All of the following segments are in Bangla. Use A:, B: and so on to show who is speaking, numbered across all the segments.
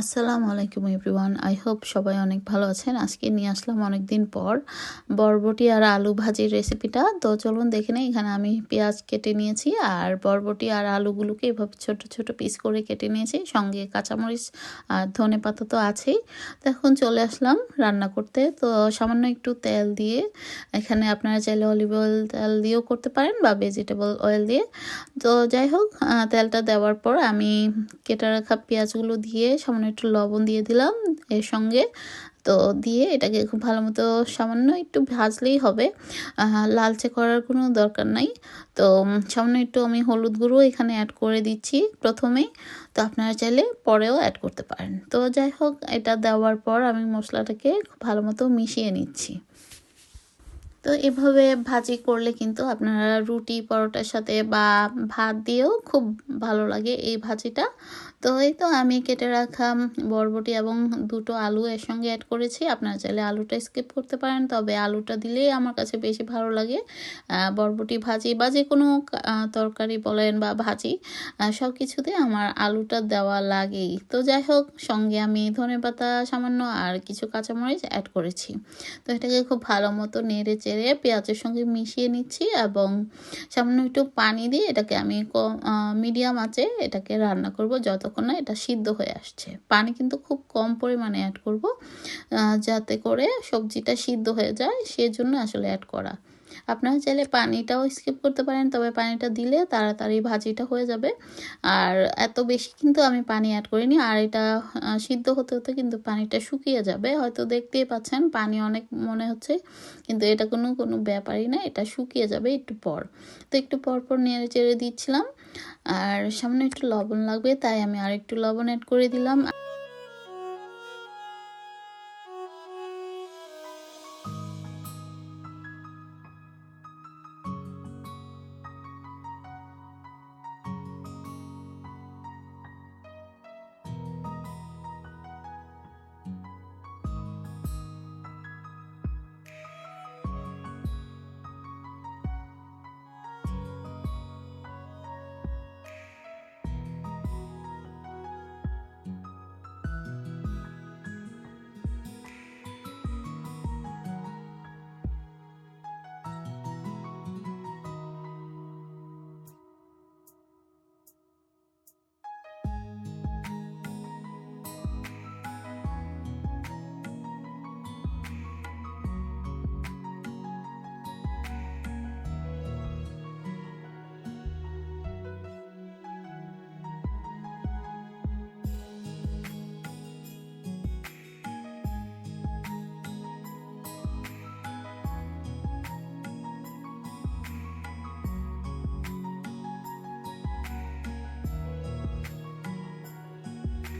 A: আসসালামু আলাইকুম এভরিওয়ান। আই হোপ সবাই অনেক ভালো আছেন। আজকে নিয়ে আসলাম অনেক দিন পর বরবটি আর আলু ভাজির রেসিপিটা। তো চলুন দেখে নেই, এখানে আমি পেঁয়াজ কেটে নিয়েছি আর বরবটি আর আলুগুলোকে এভাবে ছোট ছোট পিস করে কেটে নিয়েছি। সঙ্গে কাঁচামরিচ আর ধনে পাতা তো আছেই। তো এখন চলে আসলাম রান্না করতে। তো সামান্য একটু তেল দিয়ে এখানে আপনারা চাইলে অলিভ অয়েল তেল দিয়েও করতে পারেন বা ভেজিটেবল অয়েল দিয়ে। তো যাই হোক তেলটা দেওয়ার পর আমি কেটে রাখা পেঁয়াজগুলো দিয়ে সামান্য সামান্য একটু লবণ দিয়ে দিলাম এর সঙ্গে। তো দিয়ে এটাকে খুব ভালো মতো সামান্য একটু ভাজলেই হবে। লালচে করার কোনো দরকার নাই। তো সামান্য একটু আমি হলুদ গুঁড়ো এখানে অ্যাড করে দিচ্ছি প্রথমেই তো আপনারা চাইলে পরেও অ্যাড করতে পারেন। তো যাই হোক, এটা দেওয়ার পর আমি মশলাটাকে খুব ভালো মতো মিশিয়ে নিচ্ছি। তো এভাবে ভাজি করলে কিন্তু আপনারা রুটি, পরোটার সাথে বা ভাত দিয়েও খুব ভালো লাগে এই ভাজিটা। তো এই তো আমি কেটে রাখা বরবটি এবং দুটো আলু এর সঙ্গে অ্যাড করেছি। আপনারা চাইলে আলুটা স্কিপ করতে পারেন, তবে আলুটা দিলেই আমার কাছে বেশি ভালো লাগে। বরবটি ভাজি বা যে কোনো তরকারি বলেন বা ভাজি সব কিছুতে আমার আলুটা দেওয়া লাগেই। তো যাই হোক, সঙ্গে আমি ধনে পাতা সামান্য আর কিছু কাঁচামরিচ অ্যাড করেছি। তো এটাকে খুব ভালো মতো নেড়ে চেড়ে পেঁয়াজের সঙ্গে মিশিয়ে নিচ্ছি এবং সামান্য একটু পানি দিয়ে এটাকে আমি মিডিয়াম আছে এটাকে রান্না করব যতক্ষণ না এটা সিদ্ধ হয়ে আসছে। পানি কিন্তু খুব কম পরিমাণে অ্যাড করব যাতে করে সবজিটা সিদ্ধ হয়ে যায়, সেজন্য আসলে অ্যাড করা। আপনারা চাইলে পানিটাও স্কিপ করতে পারেন, তবে পানিটা দিলে তাড়াতাড়ি ভাজিটা হয়ে যাবে। আর এত বেশি কিন্তু আমি পানি অ্যাড করিনি, আর এটা সিদ্ধ হতে হতে কিন্তু পানিটা শুকিয়ে যাবে। হয়তো দেখতেই পাচ্ছেন, পানি অনেক মনে হচ্ছে, কিন্তু এটা কোনো কোনো ব্যাপারই না, এটা শুকিয়ে যাবে একটু পর। তো একটু পর পর নেড়ে চেড়ে দিচ্ছিলাম, আর সামনে একটু লবণ লাগবে, তাই আমি আর একটু লবণ অ্যাড করে দিলাম।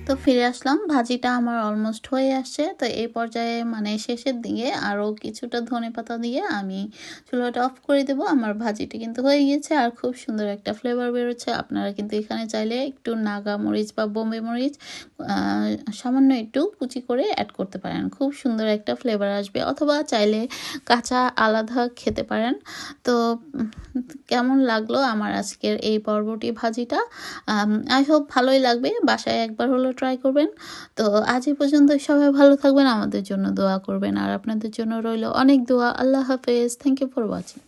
A: তো ফিরে আসলাম। ভাজিটা আমার অলমোস্ট হয়ে আসছে। তো এই পর্যায়ে মানে শেষের দিকে আরও কিছুটা ধনে পাতা দিয়ে আমি চুলাটা অফ করে দেব। আমার ভাজিটা কিন্তু হয়ে গিয়েছে আর খুব সুন্দর একটা ফ্লেভার বেরোচ্ছে। আপনারা কিন্তু এখানে চাইলে একটু নাগা মরিচ বা বোম্বে মরিচ সামান্য একটু কুচি করে অ্যাড করতে পারেন। খুব সুন্দর একটা ফ্লেভার আসবে। অথবা চাইলে কাঁচা আলাদা খেতে পারেন। তো কেমন লাগল আমার আজকের এই পর্বটি ভাজিটা? আই হোপ ভালোই লাগবে। বাসায় একবার হলো ট্রাই করবেন। তো আজ এই পর্যন্ত সবাই ভালো থাকবেন, আমাদের জন্য দোয়া করবেন। আর আপনাদের জন্য রইল অনেক দোয়া। আল্লাহ হাফেজ। Thank you for watching